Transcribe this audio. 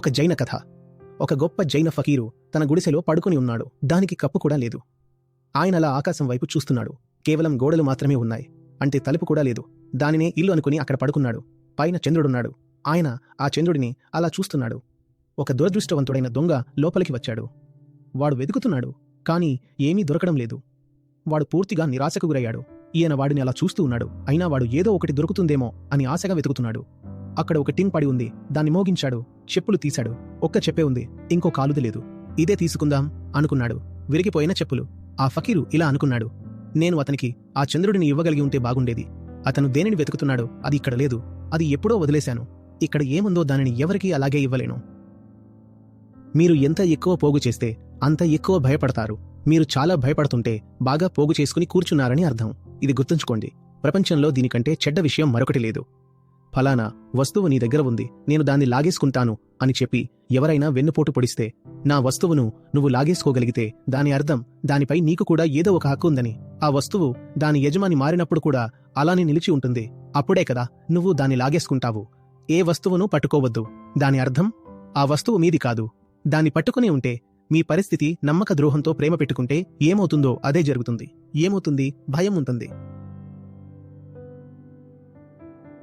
ఒక జైన కథ. ఒక గొప్ప జైన ఫకీరు తన గుడిసెలో పడుకుని ఉన్నాడు. దానికి కప్పు కూడా లేదు. ఆయన అలా ఆకాశం వైపు చూస్తున్నాడు. కేవలం గోడలు మాత్రమే ఉన్నాయి. అంటే తలుపు కూడా లేదు. దానినే ఇల్లు అనుకుని అక్కడ పడుకున్నాడు. పైన చంద్రుడున్నాడు. ఆయన ఆ చంద్రుడిని అలా చూస్తున్నాడు. ఒక దురదృష్టవంతుడైన దొంగ లోపలికి వచ్చాడు. వాడు వెతుకుతున్నాడు కాని ఏమీ దొరకడం లేదు. వాడు పూర్తిగా నిరాశకు గురయ్యాడు. ఈయన వాడిని అలా చూస్తూ ఉన్నాడు. అయినా వాడు ఏదో ఒకటి దొరుకుతుందేమో అని ఆశగా వెతుకుతున్నాడు. అక్కడ ఒక టింగ్ పడి ఉంది. దాన్ని మోగించాడు. చెప్పులు తీశాడు. ఒక్క చెప్పే ఉంది. ఇంకో కాలుది లేదు. ఇదే తీసుకుందాం అనుకున్నాడు. విరిగిపోయిన చెప్పులు. ఆ ఫకీరు ఇలా అనుకున్నాడు. నేను అతనికి ఆ చంద్రుడిని ఇవ్వగలిగి ఉంటే బాగుండేది. అతను దేనిని వెతుకుతున్నాడో అది ఇక్కడ లేదు. అది ఎప్పుడో వదిలేశాను. ఇక్కడ ఏముందో దానిని ఎవరికీ అలాగే ఇవ్వలేను. మీరు ఎంత ఎక్కువ పోగు చేస్తే అంత ఎక్కువ భయపడతారు. మీరు చాలా భయపడుతుంటే బాగా పోగు చేసుకుని కూర్చున్నారని అర్థం. ఇది గుర్తుంచుకోండి. ప్రపంచంలో దీనికంటే చెడ్డ విషయం మరొకటి లేదు. ఫలానా వస్తువు నీ దగ్గర ఉంది నేను దాన్ని లాగేసుకుంటాను అని చెప్పి ఎవరైనా వెన్నుపోటు పొడిస్తే నా వస్తువును నువ్వు లాగేసుకోగలిగితే దాని అర్థం దానిపై నీకు కూడా ఏదో ఒక హక్కు ఉందని. ఆ వస్తువు దాని యజమాని మారినప్పుడు కూడా అలానే నిలిచి ఉంటుంది. అప్పుడే కదా నువ్వు దాన్ని లాగేసుకుంటావు. ఏ వస్తువును పట్టుకోవద్దు. దాని అర్థం? ఆ వస్తువు మీది కాదు. దాన్ని పట్టుకుని ఉంటే మీ పరిస్థితి నమ్మక ద్రోహంతో ప్రేమ పెట్టుకుంటే ఏమవుతుందో అదే జరుగుతుంది. ఏమవుతుంది? భయం ఉంటుంది.